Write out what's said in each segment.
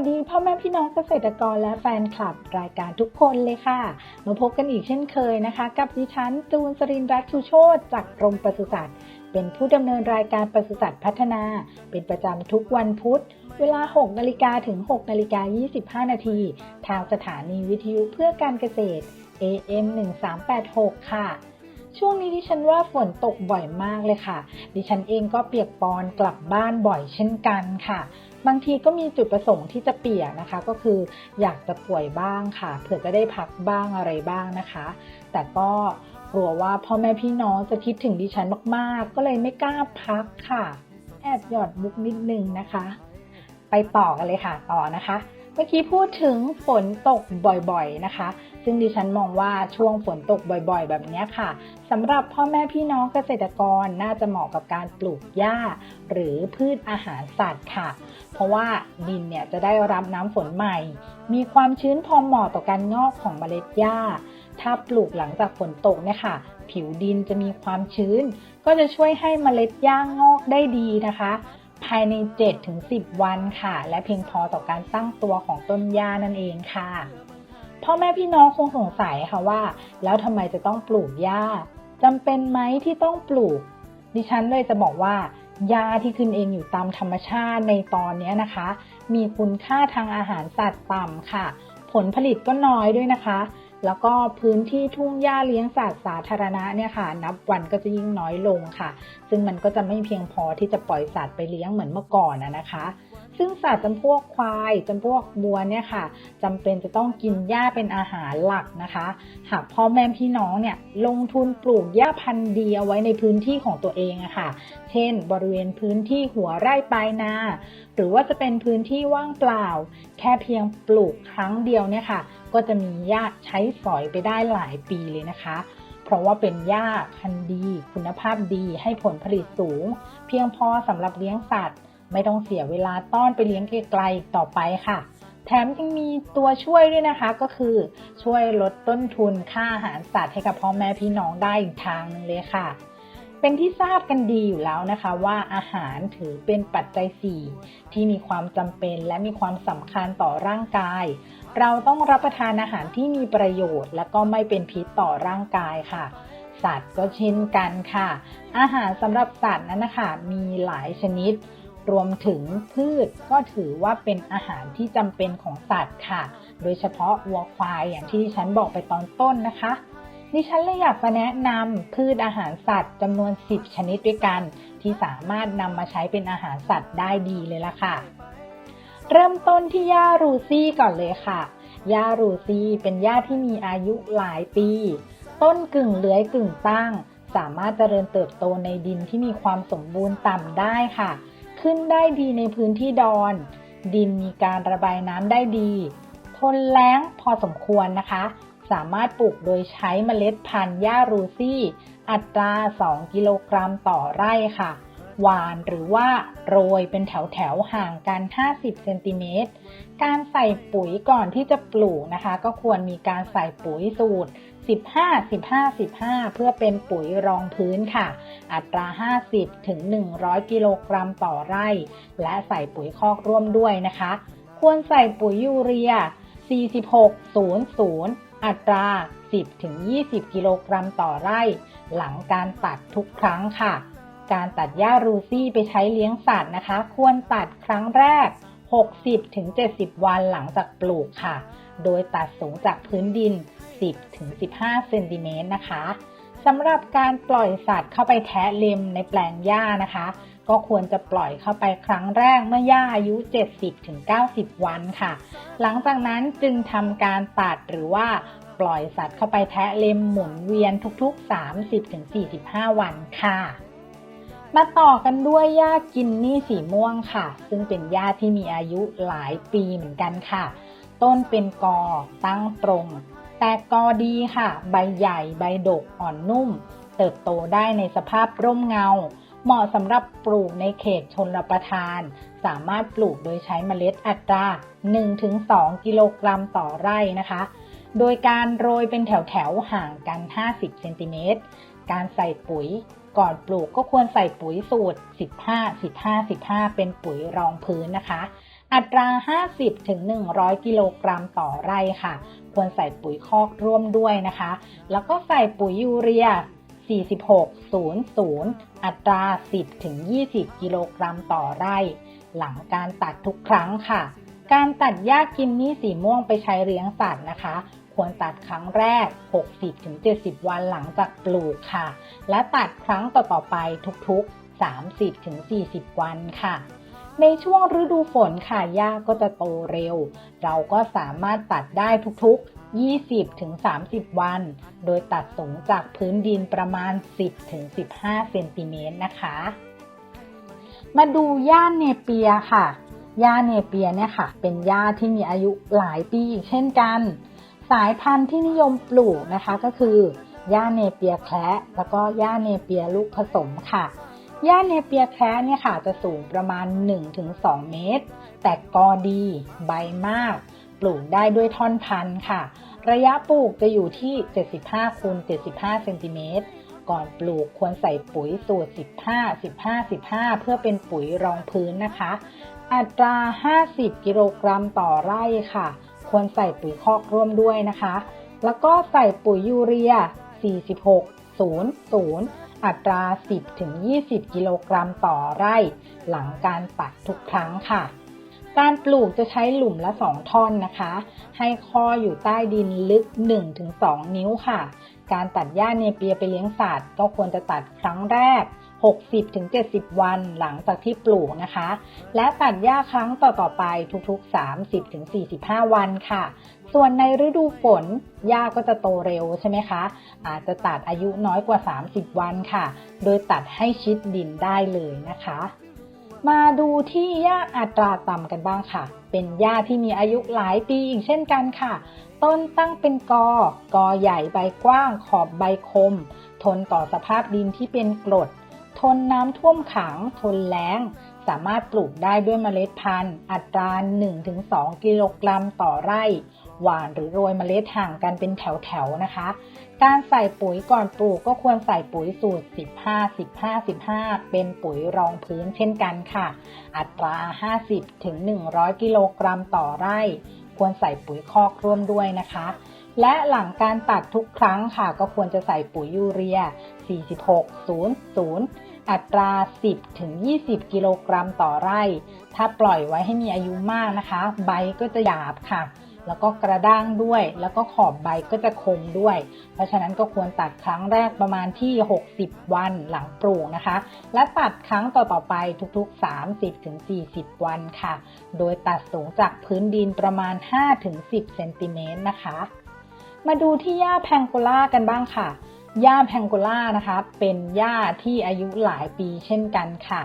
สดีพ่อแม่พี่น้องเกษตรกรและแฟนคลับรายการทุกคนเลยค่ะ มาพบกันอีกเช่นเคยนะคะ กับดิฉันจูนสรินร์รัตน์ชูโชตจากกรมปศุสัตว์ เป็นผู้ดำเนินรายการปศุสัตว์พัฒนา เป็นประจำทุกวันพุธ เวลา 6 นาฬิกาถึง 6 นาฬิกา 25 นาทีทางสถานีวิทยุเพื่อการเกษตร AM 1386 ค่ะช่วงนี้ดิฉันว่าฝนตกบ่อยมากเลยค่ะ ดิฉันเองก็เปียกปอนกลับบ้านบ่อยเช่นกันค่ะ บางทีก็มีจุดประสงค์ที่จะเปียกนะคะ ก็คืออยากจะป่วยบ้างค่ะ เผื่อจะได้พักบ้างอะไรบ้างนะคะ แต่ก็กลัวว่าพ่อแม่พี่น้องจะคิดถึงดิฉันมากๆ ก็เลยไม่กล้าพักค่ะ แอบหยอดมุกนิดนึงนะคะ ไปต่อกันเลยค่ะต่อนะคะ มื่อกี้พูดถึงฝนตกบ่อยๆนะคะ ซึ่งดิฉันมองว่าช่วงฝนตกบ่อยๆ แบบนี้ค่ะสำหรับพ่อแม่พี่น้องเกษตรกรน่าจะเหมาะกับการปลูกหญ้า หรือพืชอาหารสัตว์ค่ะ เพราะว่าดินเนี่ยจะได้รับน้ำฝนใหม่ มีความชื้นพอเหมาะต่อการงอกของเมล็ดหญ้า ถ้าปลูกหลังจากฝนตกเนี่ยค่ะ ผิวดินจะมีความชื้น ก็จะช่วยให้เมล็ดหญ้างอกได้ดีนะคะ ภายใน 7-10 วันค่ะ และเพียงพอต่อการตั้งตัวของต้นหญ้านั่นเองค่ะพ่อแม่พี่น้องคงสงสัยค่ะว่า แล้วทำไมจะต้องปลูกหญ้าจำเป็นไหมที่ต้องปลูก ดิฉันเลยจะบอกว่าหญ้าที่ขึ้นเองอยู่ตามธรรมชาติในตอนนี้นะคะ มีคุณค่าทางอาหารสัตว์ต่ำค่ะ ผลผลิตก็น้อยด้วยนะคะ แล้วก็พื้นที่ทุ่งหญ้าเลี้ยงสัตว์สาธารณะเนี่ยค่ะ นับวันก็จะยิ่งน้อยลงค่ะ ซึ่งมันก็จะไม่เพียงพอที่จะปล่อยสัตว์ไปเลี้ยงเหมือนเมื่อก่อนนะคะ ซึ่งสัตว์จำพวกควายจำพวกบัวเนี่ยค่ะจำเป็นจะต้องกินหญ้าเป็นอาหารหลักนะคะ หากพ่อแม่พี่น้องเนี่ยลงทุนปลูกหญ้าพันธุ์ดีเอาไว้ในพื้นที่ของตัวเองอะค่ะ เช่น บริเวณพื้นที่หัวไร่ปลายนา หรือว่าจะเป็นพื้นที่ว่างเปล่า แค่เพียงปลูกครั้งเดียวเนี่ยค่ะ ก็จะมีหญ้าใช้สอยไปได้หลายปีเลยนะคะเพราะว่าเป็นหญ้าพันธุ์ดี คุณภาพดีให้ผลผลิตสูง เพียงพอสำหรับเลี้ยงสัตว์ ไม่ต้องเสียเวลาต้อนไปเลี้ยงไกลๆต่อไปค่ะ แถมยังมีตัวช่วยด้วยนะคะ ก็คือช่วยลดต้นทุนค่าอาหารสัตว์ให้กับพ่อแม่พี่น้องได้อีกทางหนึงเลยค่ะเป็นที่ทราบกันดีอยู่แล้วนะคะว่าอาหารถือเป็นปัจจัย 4 ที่มีความจำเป็นและมีความสำคัญต่อร่างกาย เราต้องรับประทานอาหารที่มีประโยชน์ และก็ไม่เป็นพิษต่อร่างกายค่ะ สัตว์ก็เช่นกันค่ะ อาหารสำหรับสัตว์นั้นนะคะมีหลายชนิด รวมถึงพืชก็ถือว่าเป็นอาหารที่จำเป็นของสัตว์ค่ะ โดยเฉพาะวัวควายอย่างที่ดิฉันบอกไปตอนต้นนะคะดิฉันเลยอยากจะแนะนำพืชอาหารสัตว์จำนวน 10 ชนิดด้วยกัน ที่สามารถนำมาใช้เป็นอาหารสัตว์ได้ดีเลยล่ะค่ะ เริ่มต้นที่หญ้ารูซี่ก่อนเลยค่ะหญ้ารูซี่เป็นหญ้าที่มีอายุหลายปี ต้นกึ่งเลื้อยกึ่งตั้ง สามารถเจริญเติบโตในดินที่มีความสมบูรณ์ต่ำได้ค่ะ ขึ้นได้ดีในพื้นที่ดอน ดินมีการระบายน้ำได้ดี ทนแล้งพอสมควรนะคะ สามารถปลูกโดยใช้เมล็ดพันธุ์หญ้ารูซี่ อัตรา 2 กิโลกรัมต่อไร่ค่ะ หวานหรือว่าโรยเป็นแถวๆห่างกัน 50 เซนติเมตร การใส่ปุ๋ยก่อนที่จะปลูกนะคะ ก็ควรมีการใส่ปุ๋ยสูตร 15 15 15 เพื่อเป็นปุ๋ยรองพื้นค่ะ อัตรา 50 ถึง 100 กิโลกรัมต่อไร่ และใส่ปุ๋ยคอกร่วมด้วยนะคะ ควรใส่ปุ๋ยยูเรีย 46 00อัตรา 10ถึง20 กิโลกรัมต่อไร่ หลังการตัดทุกครั้งค่ะ การตัดหญ้ารูซี่ไปใช้เลี้ยงสัตว์นะคะ ควรตัดครั้งแรก 60ถึง70 วันหลังจากปลูกค่ะ โดยตัดสูงจากพื้นดิน 10ถึง15 เซนติเมตรนะคะสำหรับการปล่อยสัตว์เข้าไปแทะเล็มในแปลงหญ้านะคะ ก็ควรจะปล่อยเข้าไปครั้งแรกเมื่อหญ้าอายุ 70ถึง90 วันค่ะ หลังจากนั้นจึงทำการตัดหรือว่าปล่อยสัตว์เข้าไปแทะเล็มหมุนเวียนทุกๆ 30ถึง45 วันค่ะมาต่อกันด้วยหญ้ากินนี่สีม่วงค่ะ ซึ่งเป็นหญ้าที่มีอายุหลายปีเหมือนกันค่ะ ต้นเป็นกอตั้งตรง แตกกอดีค่ะ ใบใหญ่ใบดกอ่อนนุ่ม เติบโตได้ในสภาพร่มเงา เหมาะสำหรับปลูกในเขตชนรประทาน สามารถปลูกโดยใช้เมล็ดอัตรา 1-2 กิโลกรัมต่อไร่นะคะ โดยการโรยเป็นแถวๆห่างกัน 50 เซนติเมตร การใส่ปุ๋ยก่อนปลูกก็ควรใส่ปุ๋ยสูตร 15 15 15 เป็นปุ๋ยรองพื้นนะคะ อัตรา 50ถึง100 กิโลกรัมต่อไร่ค่ะ ควรใส่ปุ๋ยคอกร่วมด้วยนะคะ แล้วก็ใส่ปุ๋ยยูเรีย 46 00 อัตรา 10-20 กิโลกรัมต่อไร่ หลังการตัดทุกครั้งค่ะ การตัดหญ้ากินนี่สีม่วงไปใช้เลี้ยงสัตว์นะคะ ควรตัดครั้งแรก 60-70 วันหลังจากปลูกค่ะ และตัดครั้งต่อๆไปทุกๆ 30-40 วันค่ะ ในช่วงฤดูฝนค่ะหญ้าก็จะโตเร็ว เราก็สามารถตัดได้ทุกๆ 20-30 วัน โดยตัดสูงจากพื้นดินประมาณ 10-15 เซนติเมตรนะคะ มาดูหญ้าเนเปียค่ะหญ้าเนเปียเนี่ยค่ะ เป็นหญ้าที่มีอายุหลายปีอีกเช่นกัน สายพันธุ์ที่นิยมปลูกนะคะก็คือหญ้าเนเปียแคระแล้วก็หญ้าเนเปียลูกผสมค่ะ หญ้าเนเปียแคระเนี่ยค่ะจะสูงประมาณ 1-2 เมตร แต่กอดี ใบมาก ปลูกได้ด้วยท่อนพันธุ์ค่ะ ระยะปลูกจะอยู่ที่ 75คูณ75เซนติเมตร ก่อนปลูกควรใส่ปุ๋ยสูตร 15 15 15 เพื่อเป็นปุ๋ยรองพื้นนะคะ อัตรา 50 กิโลกรัมต่อไร่ค่ะ ควรใส่ปุ๋ยคอกร่วมด้วยนะคะ แล้วก็ใส่ปุ๋ยยูเรีย 46 00 อัตรา 10-20 กิโลกรัมต่อไร่ หลังการตัดทุกครั้งค่ะ การปลูกจะใช้หลุมละ 2 ท่อนนะคะ ให้ข้ออยู่ใต้ดินลึก 1-2 นิ้วค่ะ การตัดหญ้าเนเปียไปเลี้ยงสัตว์ก็ควรจะตัดครั้งแรก 60-70 วันหลังจากที่ปลูกนะคะ และตัดหญ้าครั้งต่อๆไปทุกๆ 30-45 วันค่ะ ส่วนในฤดูฝนหญ้าก็จะโตเร็วใช่ไหมคะ อาจจะตัดอายุน้อยกว่า 30 วันค่ะ โดยตัดให้ชิดดินได้เลยนะคะ มาดูที่หญ้าอัตราต่ำกันบ้างค่ะ เป็นหญ้าที่มีอายุหลายปีอีกเช่นกันค่ะ ต้นตั้งเป็นกอ กอใหญ่ใบกว้าง ขอบใบคม ทนต่อสภาพดินที่เป็นกรด ทนน้ำท่วมขัง ทนแล้ง สามารถปลูกได้ด้วยเมล็ดพันธุ์ อัตรา 1-2 กิโลกรัมต่อไร่ หวานหรือโรยเมล็ดห่างกันเป็นแถวๆนะคะ การใส่ปุ๋ยก่อนปลูกก็ควรใส่ปุ๋ยสูตร 15 15 15 เป็นปุ๋ยรองพื้นเช่นกันค่ะ อัตรา 50ถึง100 กิโลกรัมต่อไร่ ควรใส่ปุ๋ยคอกร่วมด้วยนะคะและหลังการตัดทุกครั้งค่ะ ก็ควรจะใส่ปุ๋ยยูเรีย 46 00 อัตรา 10ถึง20 กิโลกรัมต่อไร่ ถ้าปล่อยไว้ให้มีอายุมากนะคะ ใบก็จะหยาบค่ะ แล้วก็กระด้างด้วย แล้วก็ขอบใบก็จะคมด้วย เพราะฉะนั้นก็ควรตัดครั้งแรกประมาณที่ 60 วันหลังปลูกนะคะ และตัดครั้งต่อๆไปทุกๆ 30-40 วันค่ะ โดยตัดสูงจากพื้นดินประมาณ 5-10 เซนติเมตรนะคะ มาดูที่หญ้าแพงโกล่ากันบ้างค่ะ หญ้าแพงโกล่านะคะ เป็นหญ้าที่อายุหลายปีเช่นกันค่ะ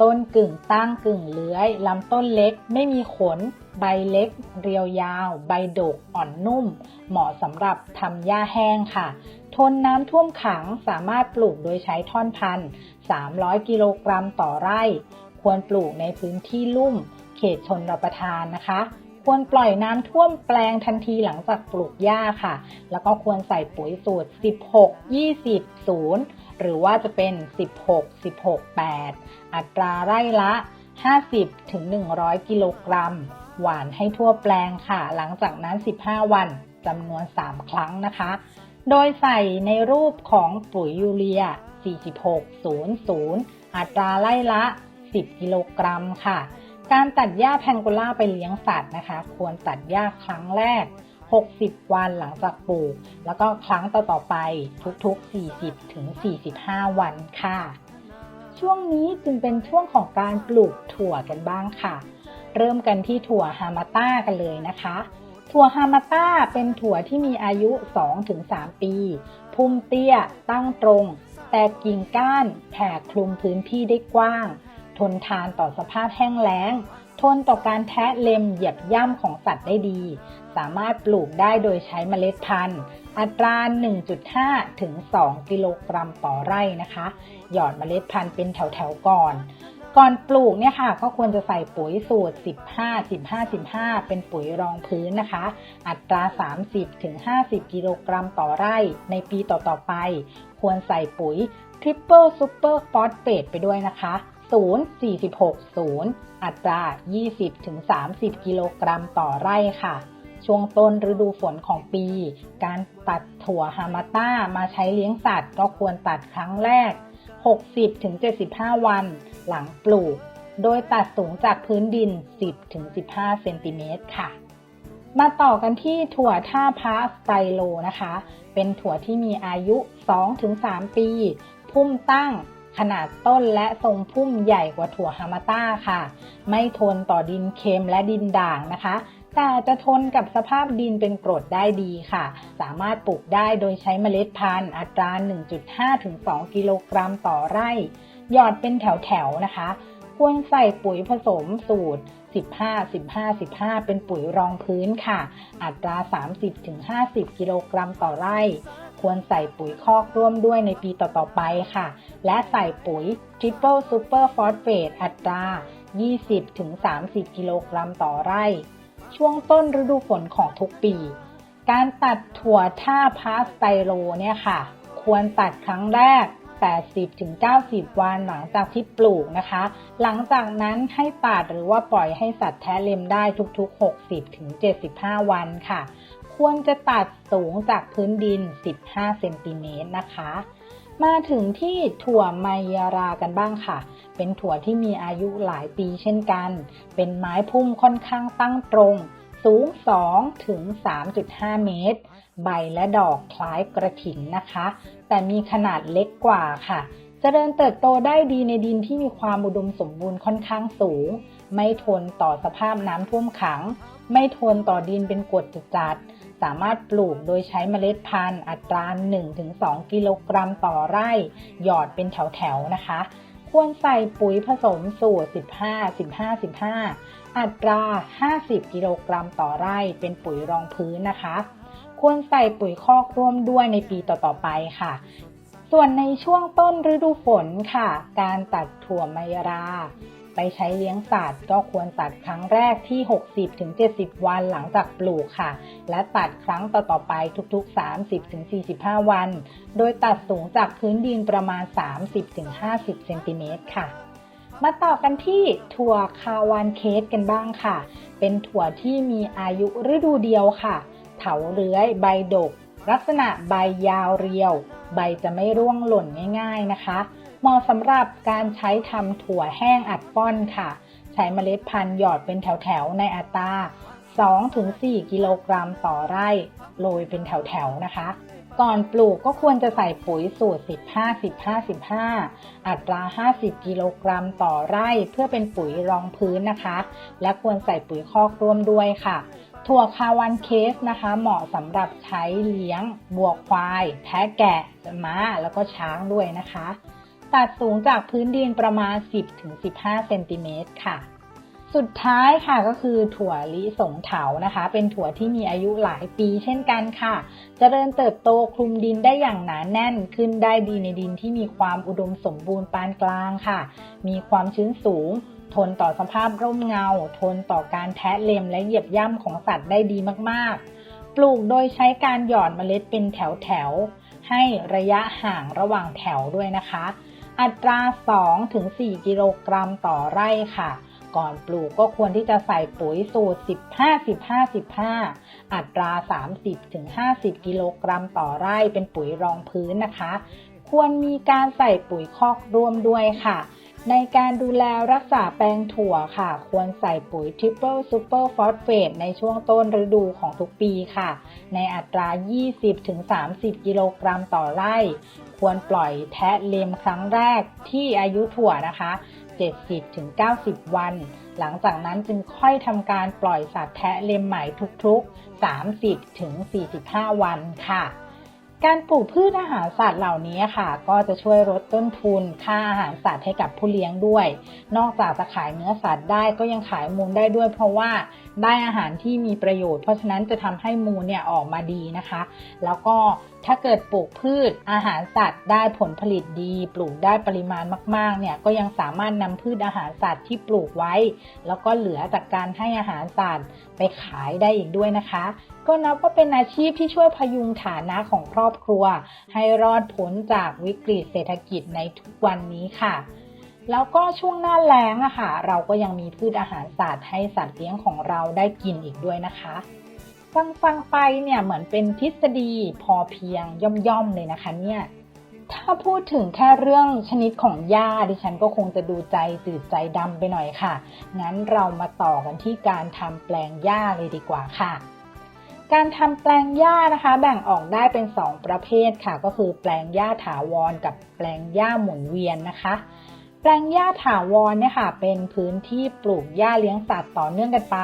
ต้นกึ่งตั้งกึ่งเลื้อยลำต้นเล็กไม่มีขน ใบเล็ก เรียวยาว ใบดกอ่อนนุ่ม เหมาะสำหรับทำหญ้าแห้งค่ะ ทนน้ำท่วมขังสามารถปลูกโดยใช้ท่อนพันธุ์300 กิโลกรัมต่อไร่ ควรปลูกในพื้นที่ลุ่ม เขตชนรับประทานนะคะ ควรปล่อยน้ำท่วมแปลงทันทีหลังจากปลูกหญ้าค่ะ แล้วก็ควรใส่ปุ๋ยสูตร 16 20 0 หรือว่าจะเป็น 16 16 8 อัตราไร่ละ 50 ถึง 100 กิโลกรัม หวานให้ทั่วแปลงค่ะ หลังจากนั้น 15 วันจำนวน 3 ครั้งนะคะ โดยใส่ในรูปของปุ๋ยยูเรีย 46 00 อัตราไร่ละ 10 กิโลกรัมค่ะ การตัดหญ้าแพงโกล่าไปเลี้ยงสัตว์นะคะ ควรตัดหญ้าครั้งแรก 60 วันหลังจากปลูก แล้วก็ครั้งต่อๆไปทุกๆ 40ถึง45 วันค่ะ ช่วงนี้จึงเป็นช่วงของการปลูกถั่วกันบ้างค่ะ เริ่มกันที่ถั่วฮามาต้ากันเลยนะคะ ถั่วฮามาต้าเป็นถั่วที่มีอายุ 2-3 ปี พุ่มเตี้ย ตั้งตรง แตกกิ่งก้านแผ่คลุมพื้นที่ได้กว้าง ทนทานต่อสภาพแห้งแล้ง ทนต่อการแทะเล็มเหยียบย่ำของสัตว์ได้ดี สามารถปลูกได้โดยใช้เมล็ดพันธุ์ อัตรา 1.5 ถึง 2 กิโลกรัมต่อไร่นะคะ หยอดเมล็ดพันธุ์เป็นแถวๆก่อนก่อนปลูกเนี่ยค่ะก็ควรจะใส่ปุ๋ยสูตร 15 15 15 เป็นปุ๋ยรองพื้นนะคะ อัตรา 30ถึง50 กิโลกรัมต่อไร่ ในปีต่อๆไป ควรใส่ปุ๋ย Triple Super Phosphate ไปด้วยนะคะ 0 46 0 อัตรา 20-30 กิโลกรัมต่อไร่ค่ะ ช่วงต้นฤดูฝนของปี การตัดถั่วฮามาต้ามาใช้เลี้ยงสัตว์ ก็ควรตัดครั้งแรก 60-75 วัน หลังปลูก โดยตัดสูงจากพื้นดิน 10-15 เซนติเมตรค่ะ มาต่อกันที่ถั่วท่าพาสไตโลนะคะ เป็นถั่วที่มีอายุ 2-3 ปี พุ่มตั้ง ขนาดต้นและทรงพุ่มใหญ่กว่าถั่วฮามาต้าค่ะ ไม่ทนต่อดินเค็มและดินด่างนะคะ แต่จะทนกับสภาพดินเป็นกรดได้ดีค่ะ สามารถปลูกได้โดยใช้เมล็ดพันธุ์อัตรา 1.5-2กิโลกรัมต่อไร่ หยอดเป็นแถวๆนะคะ ควรใส่ปุ๋ยผสมสูตร 15 15 15 เป็นปุ๋ยรองพื้นค่ะ อัตรา 30-50 กิโลกรัมต่อไร่ ควรใส่ปุ๋ยคอกร่วมด้วยในปีต่อๆไปค่ะ และใส่ปุ๋ย Triple Super Phosphate อัตรา 20-30 กิโลกรัมต่อไร่ ช่วงต้นฤดูฝนของทุกปี การตัดถั่วท่าพาสไตโลเนี่ยค่ะ ควรตัดครั้งแรก 80-90 วันหลังจากที่ปลูกนะคะ หลังจากนั้นให้ตัดหรือว่าปล่อยให้สัตว์แท้เล็มได้ทุกๆ 60-75 วันค่ะ ควรจะตัดสูงจากพื้นดิน 15 เซนติเมตรนะคะ มาถึงที่ถั่วไมยารากันบ้างค่ะ เป็นถั่วที่มีอายุหลายปีเช่นกัน เป็นไม้พุ่มค่อนข้างตั้งตรง สูง 2 ถึง 3.5 เมตร ใบและดอกคล้ายกระถินนะคะ แต่มีขนาดเล็กกว่าค่ะเจริญเติบโตได้ดีในดินที่มีความอุดมสมบูรณ์ค่อนข้างสูง ไม่ทนต่อสภาพน้ำท่วมขัง ไม่ทนต่อดินเป็นกรดจัด สามารถปลูกโดยใช้เมล็ดพันธุ์อัตรา 1-2 กิโลกรัมต่อไร่ หยอดเป็นแถวๆนะคะ ควรใส่ปุ๋ยผสมสูตร 15 15 15 อัตรา 50 กิโลกรัมต่อไร่เป็นปุ๋ยรองพื้นนะคะ ควรใส่ปุ๋ยคอกร่วมด้วยในปีต่อๆไปค่ะ ส่วนในช่วงต้นฤดูฝนค่ะ การตัดถั่วไมรา ไปใช้เลี้ยงสัตว์ก็ควรตัดครั้งแรกที่ 60-70 วันหลังจากปลูกค่ะ และตัดครั้งต่อๆไปทุกๆ 30-45 วัน โดยตัดสูงจากพื้นดินประมาณ 30-50 เซนติเมตรค่ะมาต่อกันที่ถั่วคาวานเคสกันบ้างค่ะ เป็นถั่วที่มีอายุฤดูเดียวค่ะ เถาเลื้อยใบดก ลักษณะใบยาวเรียว ใบจะไม่ร่วงหล่นง่าย ๆนะคะ เหมาะสำหรับการใช้ทำถั่วแห้งอัดป้อนค่ะ ใช้เมล็ดพันธุ์หยอดเป็นแถวๆในอัตรา2-4 กิโลกรัมต่อไร่โรยเป็นแถวๆนะคะ ก่อนปลูกก็ควรจะใส่ปุ๋ยสูตร 15 15 15 อัตรา 50 กิโลกรัมต่อไร่เพื่อเป็นปุ๋ยรองพื้นนะคะ และควรใส่ปุ๋ยคอกร่วมด้วยค่ะถั่วคาวันเคสนะคะ เหมาะสำหรับใช้เลี้ยงบัวควาย แพะแกะม้าแล้วก็ช้างด้วยนะคะัดสูงจากพื้นดินประมาณ 10-15 เซนติเมตรค่ะ สุดท้ายค่ะก็คือถั่วลิสงเถานะคะ เป็นถั่วที่มีอายุหลายปีเช่นกันค่ะจเจริญเติบโตคลุมดินได้อย่างหนาแน่นขึ้นได้ดีในดินที่มีความอุดมสมบูรณ์ปานกลางค่ะ มีความชื้นสูง ทนต่อสภาพร่มเงา ทนต่อการแทะเล็มและเหยียบย่ำของสัตว์ได้ดีมากๆ ปลูกโดยใช้การหย่อดเมล็ดเป็นแถวๆให้ระยะห่างระหว่างแถวด้วยนะคะ อัตรา 2-4กิโลกรัมต่อไร่ค่ะ ก่อนปลูกก็ควรที่จะใส่ปุ๋ยสูตร 15 15 15 อัตรา 30-50กิโลกรัมต่อไร่เป็นปุ๋ยรองพื้นนะคะ ควรมีการใส่ปุ๋ยคอกร่วมด้วยค่ะในการดูแลรักษาแปลงถั่วค่ะ ควรใส่ปุ๋ย Triple Super Phosphate ในช่วงต้นฤดูของทุกปีค่ะ ในอัตรา 20-30 กิโลกรัมต่อไร่ ควรปล่อยแทะเลมครั้งแรกที่อายุถั่วนะคะ 70-90 วัน หลังจากนั้นจึงค่อยทำการปล่อยสัตว์แทะเลมใหม่ทุกๆ 30-45 วันค่ะ การปลูกพืชอาหารสัตว์เหล่านี้ค่ะ ก็จะช่วยลดต้นทุนค่าอาหารสัตว์ให้กับผู้เลี้ยงด้วย นอกจากจะขายเนื้อสัตว์ได้ก็ยังขายมูลได้ด้วยเพราะว่า ได้อาหารที่มีประโยชน์ เพราะฉะนั้นจะทำให้มูลเนี่ยออกมาดีนะคะ แล้วก็ถ้าเกิดปลูกพืชอาหารสัตว์ได้ผลผลิตดี ปลูกได้ปริมาณมาก ๆ เนี่ยก็ยังสามารถนำพืชอาหารสัตว์ที่ปลูกไว้ แล้วก็เหลือจากการให้อาหารสัตว์ไปขายได้อีกด้วยนะคะ ก็นับว่าเป็นอาชีพที่ช่วยพยุงฐานะของครอบครัว ให้รอดพ้นจากวิกฤตเศรษฐกิจในทุกวันนี้ค่ะ แล้วก็ช่วงหน้าแล้งอะค่ะ เราก็ยังมีพืชอาหารสัตว์ให้สัตว์เลี้ยงของเราได้กินอีกด้วยนะคะ ฟังฟังไปเนี่ยเหมือนเป็นทฤษฎีพอเพียงย่อมๆเลยนะคะเนี่ยถ้าพูดถึงแค่เรื่องชนิดของหญ้าดิฉันก็คงจะดูใจตื่นใจดำไปหน่อยค่ะ งั้นเรามาต่อกันที่การทำแปลงหญ้าเลยดีกว่าค่ะ การทำแปลงหญ้านะคะ แบ่งออกได้เป็น 2 ประเภทค่ะ ก็คือแปลงหญ้าถาวรกับแปลงหญ้าหมุนเวียนนะคะ แปลงหญ้าถาวรเนี่ยค่ะ เป็นพื้นที่ปลูกหญ้าเลี้ยงสัตว์ต่อเนื่องกันไป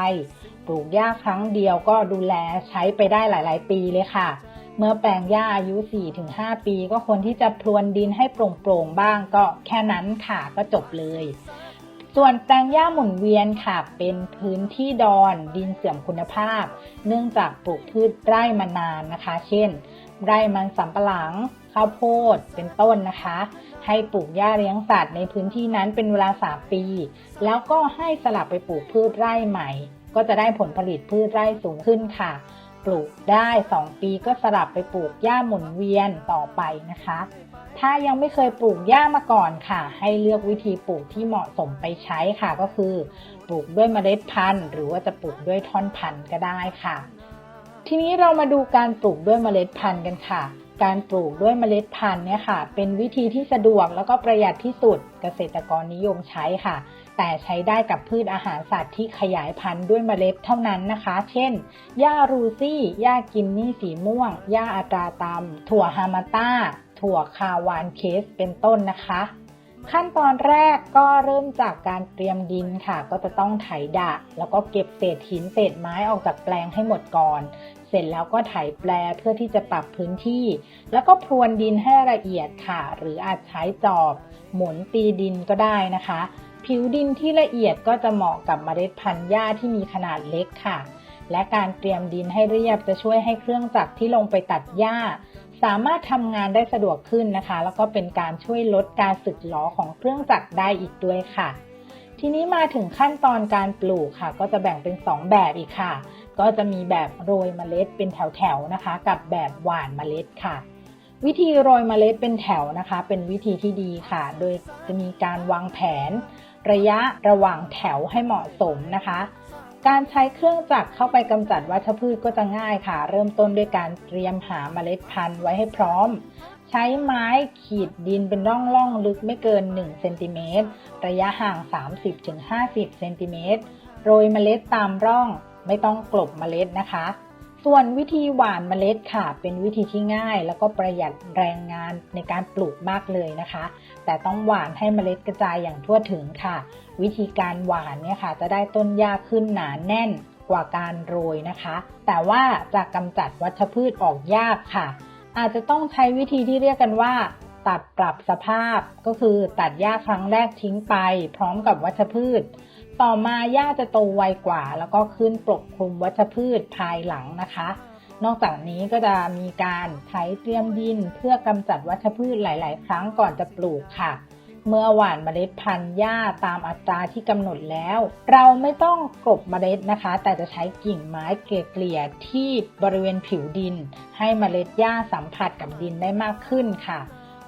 ปลูกหญ้าครั้งเดียวก็ดูแลใช้ไปได้หลาย ๆ ปีเลยค่ะ เมื่อแปลงหญ้าอายุ 4-5 ปี ก็ควรที่จะพรวนดินให้โปร่งๆบ้างก็แค่นั้นค่ะก็จบเลย ส่วนแปลงหญ้าหมุนเวียนค่ะ เป็นพื้นที่ดอนดินเสื่อมคุณภาพ เนื่องจากปลูกพืชไร่มานานนะคะ เช่น ไร่มันสำปะหลัง ข้าวโพดเป็นต้นนะคะ ให้ปลูกหญ้าเลี้ยงสัตว์ในพื้นที่นั้นเป็นเวลา 3 ปี แล้วก็ให้สลับไปปลูกพืชไร่ใหม่ ก็จะได้ผลผลิตพืชไร่สูงขึ้นค่ะ ปลูกได้ 2 ปีก็สลับไปปลูกหญ้าหมุนเวียนต่อไปนะคะ ถ้ายังไม่เคยปลูกหญ้ามาก่อนค่ะ ให้เลือกวิธีปลูกที่เหมาะสมไปใช้ค่ะ ก็คือ ปลูกด้วยเมล็ดพันธุ์ หรือว่าจะปลูกด้วยท่อนพันธุ์ก็ได้ค่ะทีนี้เรามาดูการปลูกด้วยเมล็ดพันธุ์กันค่ะ การปลูกด้วยเมล็ดพันธุ์เนี่ยค่ะ เป็นวิธีที่สะดวกแล้วก็ประหยัดที่สุดเกษตรกรนิยมใช้ค่ะ แต่ใช้ได้กับพืชอาหารสัตว์ที่ขยายพันธุ์ด้วยเมล็ดเท่านั้นนะคะ เช่นหญ้ารูซี่หญ้ากินนี่สีม่วงหญ้าอัตราตำถั่วฮามาต้า ถั่วคาวานเคสเป็นต้นนะคะขั้นตอนแรกก็เริ่มจากการเตรียมดินค่ะ ก็จะต้องไถดะ แล้วก็เก็บเศษหินเศษไม้ออกจากแปลงให้หมดก่อน เสร็จแล้วก็ไถแปลเพื่อที่จะปรับพื้นที่ แล้วก็พรวนดินให้ละเอียดค่ะ หรืออาจใช้จอบ หมุนตีดินก็ได้นะคะ ผิวดินที่ละเอียดก็จะเหมาะกับเมล็ดพันธุ์หญ้าที่มีขนาดเล็กค่ะ และการเตรียมดินให้เรียบจะช่วยให้เครื่องจักรที่ลงไปตัดหญ้า สามารถทำงานได้สะดวกขึ้นนะคะ แล้วก็เป็นการช่วยลดการสึกหรอของเครื่องจักรได้อีกด้วยค่ะทีนี้มาถึงขั้นตอนการปลูกค่ะ ก็จะแบ่งเป็น 2 แบบอีกค่ะ ก็จะมีแบบโรยเมล็ดเป็นแถวๆนะคะ กับแบบหว่านเมล็ดค่ะ วิธีโรยเมล็ดเป็นแถวนะคะ เป็นวิธีที่ดีค่ะ โดยจะมีการวางแผน ระยะระหว่างแถวให้เหมาะสมนะคะ การใช้เครื่องจักรเข้าไปกำจัดวัชพืชก็จะง่ายค่ะ เริ่มต้นด้วยการเตรียมหาเมล็ดพันธุ์ไว้ให้พร้อมใช้ไม้ขีดดินเป็นร่องๆลึกไม่เกิน 1 เซนติเมตร ระยะห่าง 30-50 เซนติเมตร โรยเมล็ดตามร่อง ไม่ต้องกลบเมล็ดนะคะ ส่วนวิธีหว่านเมล็ดค่ะ เป็นวิธีที่ง่าย แล้วก็ประหยัดแรงงานในการปลูกมากเลยนะคะ แต่ต้องหว่านให้เมล็ดกระจายอย่างทั่วถึงค่ะ วิธีการหว่านเนี่ยค่ะ จะได้ต้นหญ้าขึ้นหนาแน่นกว่าการโรยนะคะ แต่ว่าจะกำจัดวัชพืชออกยากค่ะ อาจจะต้องใช้วิธีที่เรียกกันว่าตัดปรับสภาพก็คือตัดหญ้าครั้งแรกทิ้งไป พร้อมกับวัชพืช ต่อมาหญ้าจะโตไวกว่า แล้วก็ขึ้นปกคลุมวัชพืชภายหลังนะคะ นอกจากนี้ก็จะมีการไถเตรียมดินเพื่อกำจัดวัชพืชหลาย ๆ ครั้งก่อนจะปลูกค่ะ เมื่อหว่านเมล็ดพันธุ์หญ้าตามอัตราที่กำหนดแล้ว เราไม่ต้องกลบเมล็ดนะคะ แต่จะใช้กิ่งไม้เกลี่ยที่บริเวณผิวดิน ให้เมล็ดหญ้าสัมผัสกับดินได้มากขึ้นค่ะ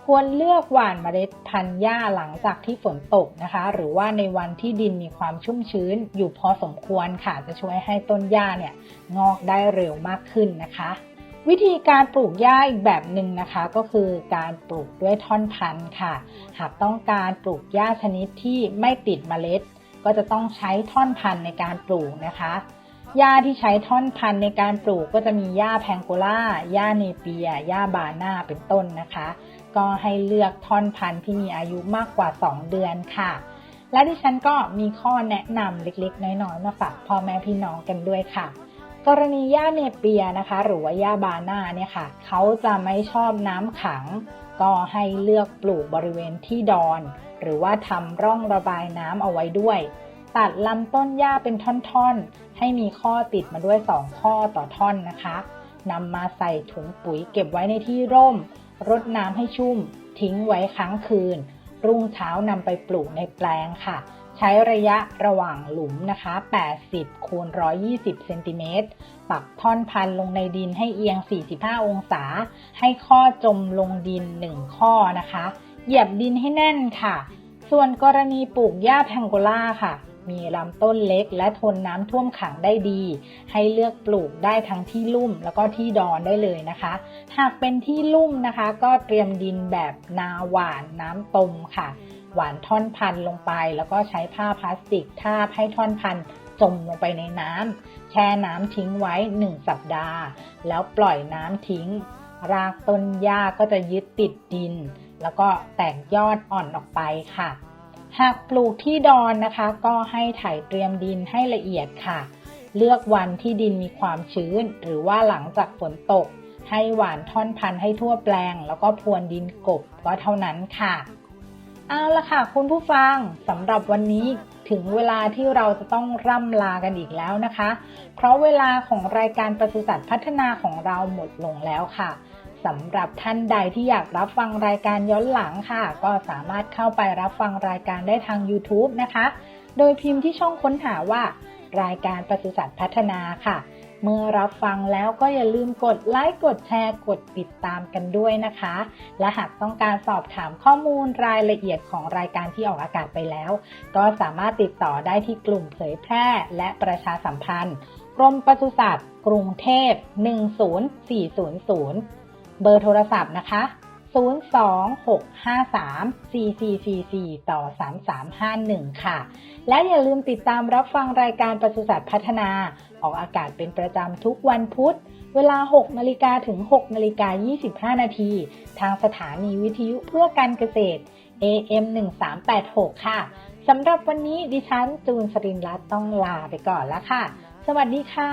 ควรเลือกหว่านเมล็ดพันธุ์หญ้าหลังจากที่ฝนตกนะคะ หรือว่าในวันที่ดินมีความชุ่มชื้น อยู่พอสมควรค่ะจะช่วยให้ต้นหญ้าเนี่ยงอกได้เร็วมากขึ้นนะคะ วิธีการปลูกหญ้าอีกแบบหนึ่งนะคะ ก็คือการปลูกด้วยท่อนพันธุ์ค่ะ หากต้องการปลูกหญ้าชนิดที่ไม่ติดเมล็ด ก็จะต้องใช้ท่อนพันธุ์ในการปลูกนะคะหญ้าที่ใช้ท่อนพันธุ์ในการปลูกก็จะมีหญ้าแพงโกล่าหญ้าเนเปียหญ้าบาน่าเป็นต้นนะคะ ก็ให้เลือกท่อนพันธุ์ที่มีอายุมากกว่า 2 เดือนค่ะ และดิฉันก็มีข้อแนะนำเล็กๆ น้อยๆ มาฝากพ่อแม่พี่น้องกันด้วยค่ะ กรณีหญ้าเนเปียนะคะ หรือว่าหญ้าบาน่าเนี่ยค่ะ เขาจะไม่ชอบน้ำขัง ก็ให้เลือกปลูกบริเวณที่ดอน หรือว่าทำร่องระบายน้ำเอาไว้ด้วยตัดลำต้นหญ้าเป็นท่อนๆ ให้มีข้อติดมาด้วย 2 ข้อต่อท่อนนะคะนำมาใส่ถุงปุ๋ยเก็บไว้ในที่ร่ม รดน้ำให้ชุ่ม ทิ้งไว้ค้างคืน รุ่งเช้านำไปปลูกในแปลงค่ะ ใช้ระยะระหว่างหลุมนะคะ 80 คูณ 120 เซนติเมตร ปักท่อนพันลงในดินให้เอียง 45 องศา ให้ข้อจมลงดิน 1 ข้อนะคะ เหยียบดินให้แน่นค่ะ ส่วนกรณีปลูกหญ้าแพงโกล่าค่ะ มีลำต้นเล็ก และทนน้ำท่วมขังได้ดี ให้เลือกปลูกได้ทั้งที่ลุ่มแล้วก็ที่ดอนได้เลยนะคะ หากเป็นที่ลุ่มนะคะ ก็เตรียมดินแบบนาหวานน้ำตมค่ะ หวานท่อนพันลงไป แล้วก็ใช้ผ้าพลาสติกทาบให้ท่อนพันจมลงไปในน้ำแช่น้ำทิ้งไว้ 1 สัปดาห์ แล้วปล่อยน้ำทิ้ง รากต้นหญ้าก็จะยึดติดดิน แล้วก็แตกยอดอ่อนออกไปค่ะ หากปลูกที่ดอนนะคะ ก็ให้ไถเตรียมดินให้ละเอียดค่ะ เลือกวันที่ดินมีความชื้น หรือว่าหลังจากฝนตก ให้หว่านท่อนพันธุ์ให้ทั่วแปลง แล้วก็พรวนดินกบก็เท่านั้นค่ะเอาละค่ะ คุณผู้ฟังสำหรับวันนี้ถึงเวลาที่เราจะต้องร่ำลากันอีกแล้วนะคะ เพราะเวลาของรายการปศุสัตว์พัฒนาของเราหมดลงแล้วค่ะ สำหรับท่านใดที่อยากรับฟังรายการย้อนหลังค่ะ ก็สามารถเข้าไปรับฟังรายการได้ทาง YouTube นะคะ โดยพิมพ์ที่ช่องค้นหาว่า รายการปศุสัตว์พัฒนาค่ะ เมื่อรับฟังแล้วก็อย่าลืมกดไลค์กดแชร์กดติดตามกันด้วยนะคะ และหากต้องการสอบถามข้อมูลรายละเอียดของรายการที่ออกอากาศไปแล้ว ก็สามารถติดต่อได้ที่กลุ่มเผยแพร่และประชาสัมพันธ์กรมปศุสัตว์ กรุงเทพ 10400 เบอร์โทรศัพท์นะคะ 026534444 ต่อ 3351 ค่ะ และอย่าลืมติดตามรับฟังรายการปศุสัตว์พัฒนา ออกอากาศเป็นประจำทุกวันพุธ เวลา 6นาฬิกาถึง6นาฬิกา25 นาที ทางสถานีวิทยุเพื่อการเกษตร AM 1386 ค่ะ สำหรับวันนี้ดิฉันจูนสรินรัตน์ต้องลาไปก่อนแล้วค่ะ สวัสดีค่ะ